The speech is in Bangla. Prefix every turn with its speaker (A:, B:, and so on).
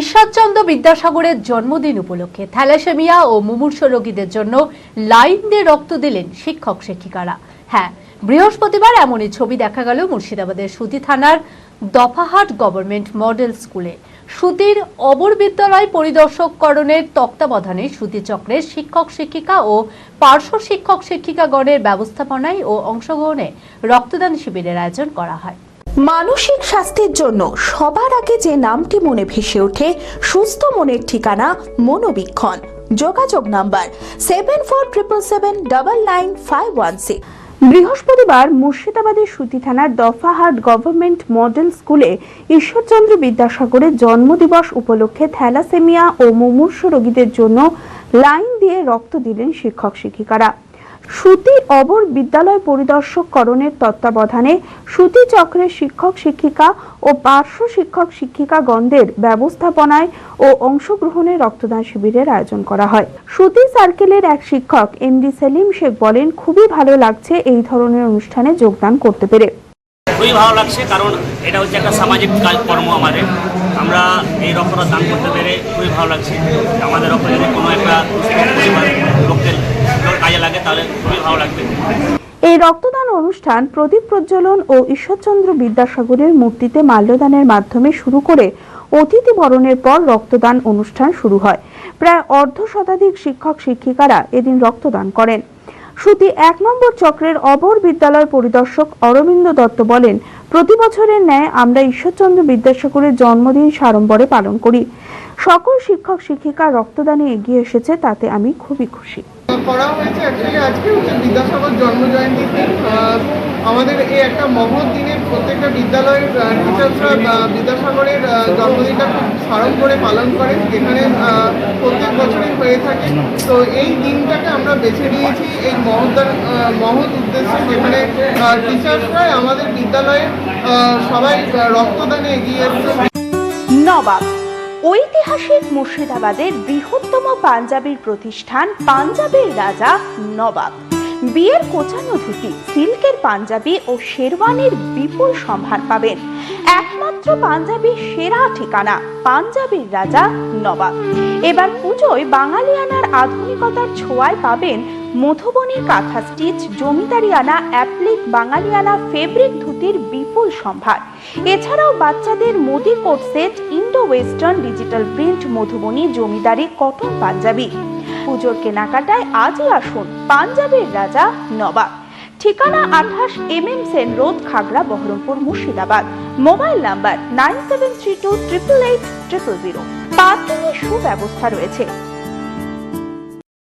A: ঈশ্বরচন্দ্র বিদ্যাসাগরের জন্মদিন উপলক্ষে থ্যালাসেমিয়া ও মুমূর্ষ রোগীদের জন্য লাইন দিয়ে রক্ত দিলেন শিক্ষক শিক্ষিকারা। হ্যাঁ বৃহস্পতিবার এমনই ছবি দেখা গেল মুর্শিদাবাদের সুতি থানার দফাহাট গভর্নমেন্ট মডেল স্কুলে। সুতির অবর বিদ্যালয় পরিদর্শককরণের তত্ত্বাবধানে সুতি চক্রের শিক্ষক শিক্ষিকা ও পার্শ্ব শিক্ষক শিক্ষিকাগণের ব্যবস্থাপনায় ও অংশগ্রহণে রক্তদান শিবিরের আয়োজন করা হয়।
B: মানসিক স্বাস্থ্যের জন্য সবার আগে যে নামটি মনে ভেসে ওঠে, সুস্থ মনের ঠিকানা মনোবীক্ষণ। যোগাযোগ number seven four triple seven double nine five one six বৃহস্পতিবার মুর্শিদাবাদের সুতি থানার দফাহাট গভর্নমেন্ট মডেল স্কুলে ঈশ্বরচন্দ্র বিদ্যাসাগরের জন্মদিবস উপলক্ষে থ্যালাসেমিয়া ও মুমূর্ষ রোগীদের জন্য লাইন দিয়ে রক্ত দিলেন শিক্ষক শিক্ষিকারা সুতি অবর বিদ্যালয় পরিদর্শক করণের তত্ত্বাবধানে সুতি চক্রের শিক্ষক শিক্ষিকা ও পার্শ্ব শিক্ষক শিক্ষিকাগণদের ব্যবস্থাপনায় ও অংশগ্রহণে রক্তদান শিবিরের আয়োজন করা হয়। সুতি সার্কেলের এক শিক্ষক, এমডি সেলিম শেখ বলেন, খুবই ভালো লাগছে এই ধরনের অনুষ্ঠানে যোগদান করতে পেরে।
C: খুবই ভালো লাগছে, কারণ এটা হচ্ছে একটা সামাজিক কাজ কর্ম আমাদের। আমরা এই রক্তটা দান করতে পেরে খুবই ভালো লাগছে। আমাদের রক্ত যদি কোনো একটা লোকদের
B: এই রক্তদান অনুষ্ঠান প্রদীপ প্রজ্বলন ও ঈশ্বরচন্দ্র বিদ্যাসাগরের মূর্তিতে মাল্যদানের মাধ্যমে শুরু করে অতিথি বরণের পর রক্তদান অনুষ্ঠান শুরু হয়। প্রায় অর্ধ শতাধিক শিক্ষক শিক্ষিকারা এদিন রক্তদান করেন। শ্রুতি এক নম্বর চক্রের অবর বিদ্যালয় পরিদর্শক অরবিন্দ দত্ত বলেন, প্রতি বছরের ন্যায় আমরা ঈশ্বরচন্দ্র বিদ্যাসাগরের জন্মদিন সাড়ম্বরে পালন করি। সকল শিক্ষক শিক্ষিকা রক্তদানে এগিয়ে এসেছে, তাতে আমি খুবই খুশি।
D: করা হয়েছে। অ্যাকচুয়ালি আজকে হচ্ছে বিদ্যাসাগর দিন। আমাদের এই একটা মহৎ দিনে প্রত্যেকটা বিদ্যালয়ের টিচার্সরা বিদ্যাসাগরের জন্মদিনটা খুব স্মরণ করে পালন করেন। যেখানে প্রত্যেক বছরই হয়ে থাকে। তো এই দিনটাকে আমরা বেছে নিয়েছি এই মহৎ মহৎ উদ্দেশ্যে যেখানে টিচার্সরাই আমাদের বিদ্যালয়ে সবাই রক্তদানে এগিয়ে এসেছে।
B: নবাব ঐতিহাসিক মুর্শিদাবাদের বৃহত্তম পাঞ্জাবির প্রতিষ্ঠান পাঞ্জাবের রাজা নবাব। বিয়ের কোচানো ধুতি, সিল্কের পাঞ্জাবি ও শেরওয়ানির বিপুল সম্ভার পাবেন। একমাত্র পাঞ্জাবির সেরা ঠিকানা, পাঞ্জাবির রাজা নবাব। এবার পুজোয় বাঙালিয়ানার আধুনিকতার ছোঁয়ায় পাবেন মধুবনী কাঁথা স্টিচ জমিদারিয়ানা অ্যাপ্লিক বাঙালিয়ানা ফেব্রিক ধুতির বিপুল সম্ভার। এছাড়াও বাচ্চাদের Modi coat set Indo western digital print, Madhubani জমিদারি কটন পাঞ্জাবি। পুজোর কেনাকাটায় আজই আসুন পাঞ্জাবের রাজা নবাব। ঠিকানা আঠাশ M M Sen road, Khagra, Berhampore, Murshidabad. Mobile number nine seven three two triple eight triple zero. Parking এর সুব্যবস্থা রয়েছে।